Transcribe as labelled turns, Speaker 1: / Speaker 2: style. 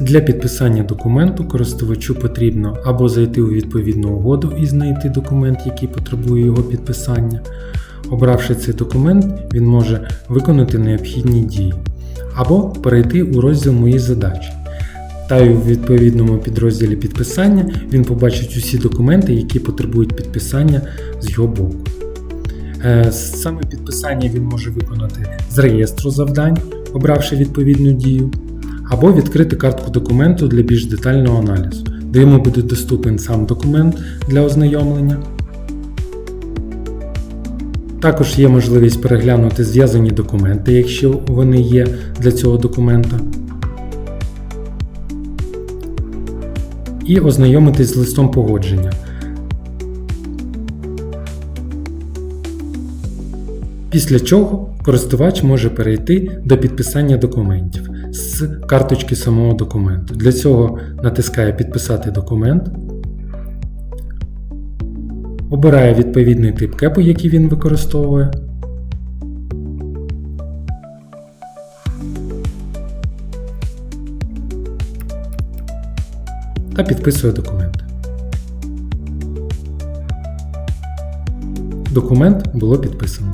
Speaker 1: Для підписання документу користувачу потрібно або зайти у відповідну угоду і знайти документ, який потребує його підписання. Обравши цей документ, він може виконати необхідні дії, або перейти у розділ Мої задачі. Та й у відповідному підрозділі підписання він побачить усі документи, які потребують підписання з його боку. Е, Саме підписання він може виконати з реєстру завдань, обравши відповідну дію, або відкрити картку документу для більш детального аналізу, де йому буде доступен сам документ для ознайомлення. Також є можливість переглянути зв'язані документи, якщо вони є для цього документа. І ознайомитись з листом погодження. Після чого користувач може перейти до підписання документів з карточки самого документу. Для цього натискає Підписати документ, обирає відповідний тип кепу, який він використовує. Та підписує документ. Документ було підписано.